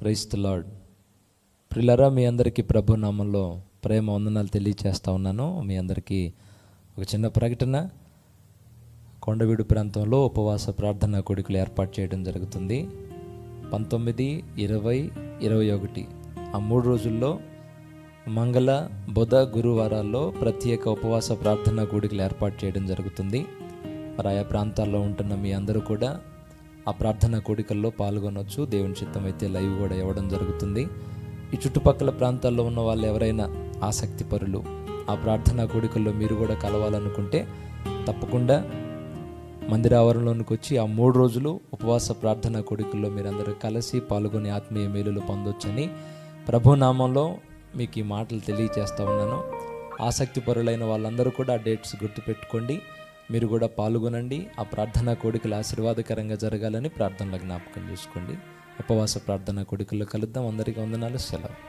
Price lord ప్రిలరా మీ అందరికీ ప్రభు నామంలో ప్రేమ వందనాలు తెలియచేస్తా ఉన్నాను. మీ అందరికీ ఒక చిన్న ప్రకటన. కొండవీడు ప్రాంతంలో ఉపవాస ప్రార్థనా కొడుకులు ఏర్పాటు చేయడం జరుగుతుంది. పంతొమ్మిది ఇరవై ఇరవై ఒకటి. ఆ మూడు రోజుల్లో మంగళ బుధ గురువారాల్లో ప్రత్యేక ఉపవాస ప్రార్థనా కూడికలు ఏర్పాటు చేయడం జరుగుతుంది. మరి ఆయా ప్రాంతాల్లో ఉంటున్న మీ అందరూ కూడా ఆ ప్రార్థన కోడికల్లో పాల్గొనవచ్చు దేవుని చిత్తం అయితే లైవ్ కూడా ఇవ్వడం జరుగుతుంది. ఈ చుట్టుపక్కల ప్రాంతాల్లో ఉన్న వాళ్ళు ఎవరైనా ఆసక్తి పరులు ఆ ప్రార్థనా కోడికల్లో మీరు కూడా కలవాలనుకుంటే తప్పకుండా మందిర ఆవరణలోనికి వచ్చి ఆ మూడు రోజులు ఉపవాస ప్రార్థనా కోడికల్లో మీరందరూ కలిసి పాల్గొని ఆత్మీయ మేలులు పొందొచ్చని ప్రభునామంలో మీకు ఈ మాటలు తెలియజేస్తూ ఉన్నాను. ఆసక్తి పరులైన వాళ్ళందరూ కూడా ఆ డేట్స్ గుర్తుపెట్టుకోండి. మీరు కూడా పాల్గొనండి. ఆ ప్రార్థనా కోడికలు ఆశీర్వాదకరంగా జరగాలని ప్రార్థనలో జ్ఞాపకం చేసుకోండి. ఉపవాస ప్రార్థనా కోడికల్లో కలుద్దాం. అందరికీ వందనాలు. సెలవు.